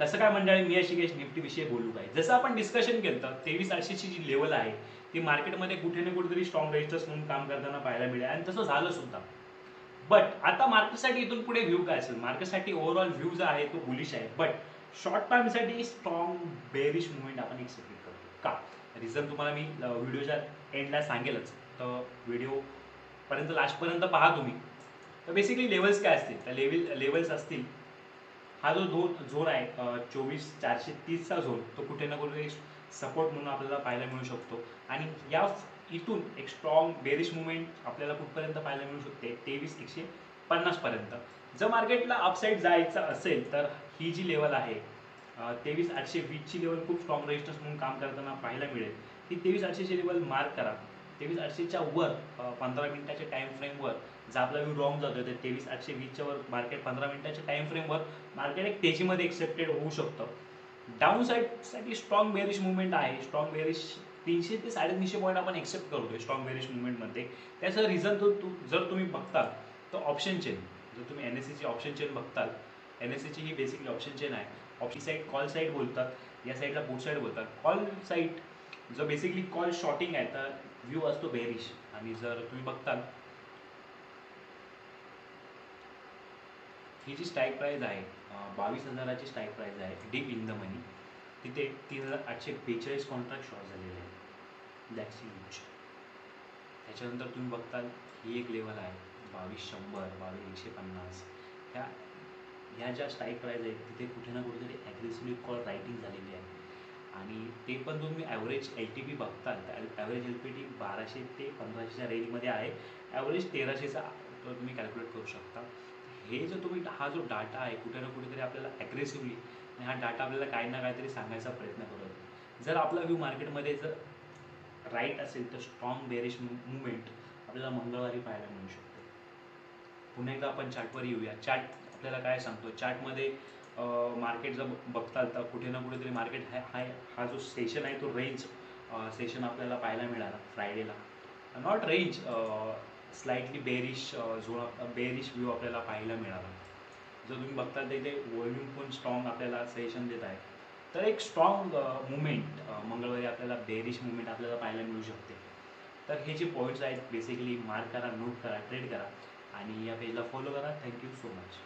कसं काय मंडळी मी अशिकेश निफ्टी विषयी बोलू काय? जसं आपण डिस्कशन केलं तर तेवीस आठशेची जी लेवल आहे ती मार्केटमध्ये कुठे ना कुठेतरी स्ट्रॉंग रेजिस्टर्स म्हणून काम करताना पाहायला मिळेल आणि तसं झालं सुद्धा. बट आता मार्केटसाठी इथून पुढे व्ह्यू काय असेल? मार्केटसाठी ओव्हरऑल व्ह्यू जो आहे तो बुलिश आहे. बट शॉर्ट टर्मसाठी स्ट्रॉंग बेरिश मुवमेंट आपण एक्सपेक्ट करतो का? रिझन तुम्हाला मी व्हिडिओच्या एंडला सांगेलच. तर व्हिडिओ पर्यंत लास्टपर्यंत पहा तुम्ही. तर बेसिकली लेवल्स काय असतील? तर लेवल लेवल्स असतील हा जो झोन झोन आहे चोवीस चारशे तीसचा झोन तो कुठे ना कुठे सपोर्ट म्हणून आपल्याला पाहायला मिळू शकतो. आणि या इथून एक स्ट्रॉंग बेरिश मुवमेंट आपल्याला कुठपर्यंत पाहायला मिळू शकते? तेवीस एकशे पन्नासपर्यंत जर मार्केटला अपसाईड जायचं असेल तर ही जी लेवल आहे तेवीस आठशे वीसची लेवल खूप स्ट्रॉंग रेजिस्टन्स म्हणून काम करताना पाहायला मिळेल. ती तेवीस आठशेची लेवल मार्क करा. तेवीस आठशेच्या वर पंधरा मिनिटाच्या टाईम फ्रेमवर जर आपला व्ह्यू रॉंग जातोय तर तेवीस आठशे वीसच्या वर मार्केट पंधरा मिनिटाच्या टाइम फ्रेमवर मार्केट एक तेजीमध्ये एक्सेप्टेड होऊ शकतं. डाऊन साईडसाठी स्ट्रॉंग बेरिश मुवमेंट आहे. स्ट्रॉंग बेरिश तीनशे ते साडेतीनशे पॉईंट आपण एक्सेप्ट करतोय स्ट्रॉंग बेरिश मुवमेंटमध्ये त्याचं रिझन तो तू जर तुम्ही बघताल तर ऑप्शन चेन जर तुम्ही एन एस सीची ऑप्शन चेन बघताल एन एस सीची ही बेसिकली ऑप्शन चेन आहे. ऑप्शन साईड कॉल साईड बोलतात या साईडला बूट साईड बोलतात. कॉल साईड जर बेसिकली कॉल शॉर्टिंग आहे तर व्ह्यू असतो बेरिश आणि जर तुम्ही बघताल ही जी स्टाईक प्राईज आहे बावीस हजाराची स्टाईक प्राईज आहे डीप इन द मनी तिथे तीन हजार आठशे बेचाळीस कॉन्ट्रॅक्ट शॉर्ट झालेले आहे दॅट्स ह्यूज त्याच्यानंतर तुम्ही बघताल ही एक लेवल आहे बावीस शंभर बावीस एकशे पन्नास. ह्या ह्या ज्या स्टाईक प्राईज आहेत तिथे कुठे ना कुठेतरी ॲग्रेसिव्ह कॉल रायटिंग झालेली आहे. आणि ते पण तुम्ही ॲव्हरेज एल टी पी बघताल तर ॲव्हरेज एल पी टी बाराशे ते पंधराशेच्या रेंजमध्ये आहे. ॲव्हरेज तेराशेचा तुम्ही कॅल्क्युलेट करू शकता. हे जो तुम्ही हा जो डाटा आहे कुठे ना कुठेतरी आपल्याला ॲग्रेसिव्हली आणि हा डाटा आपल्याला काही ना काहीतरी सांगायचा प्रयत्न करत जर आपला व्ह्यू मार्केटमध्ये जर राईट असेल तर स्ट्रॉंग बेरिश मुवमेंट आपल्याला मंगळवारी पाहायला मिळू शकते. पुन्हा एकदा आपण चार्टवर येऊया. चार्ट आपल्याला काय सांगतो? चार्टमध्ये मार्केट जर बघताल तर कुठे ना कुठेतरी मार्केट हा हाय हा जो सेशन आहे तो रेंज सेशन आपल्याला पाहायला मिळाला फ्रायडेला not range slightly bearish zone bearish view आपल्याला पाहायला मिळाला. जर तुम्ही बघता तर इथे व्हॉल्यूम पण स्ट्रॉंग आपल्याला सेशन देत आहे. तर एक स्ट्रॉंग मुवमेंट मंगळवारी आपल्याला बेरिश मुवमेंट आपल्याला पाहायला मिळू शकते. तर हे जे पॉईंट्स आहेत बेसिकली मार्क करा नोट करा ट्रेड करा आणि या पेजला फॉलो करा. Thank you so much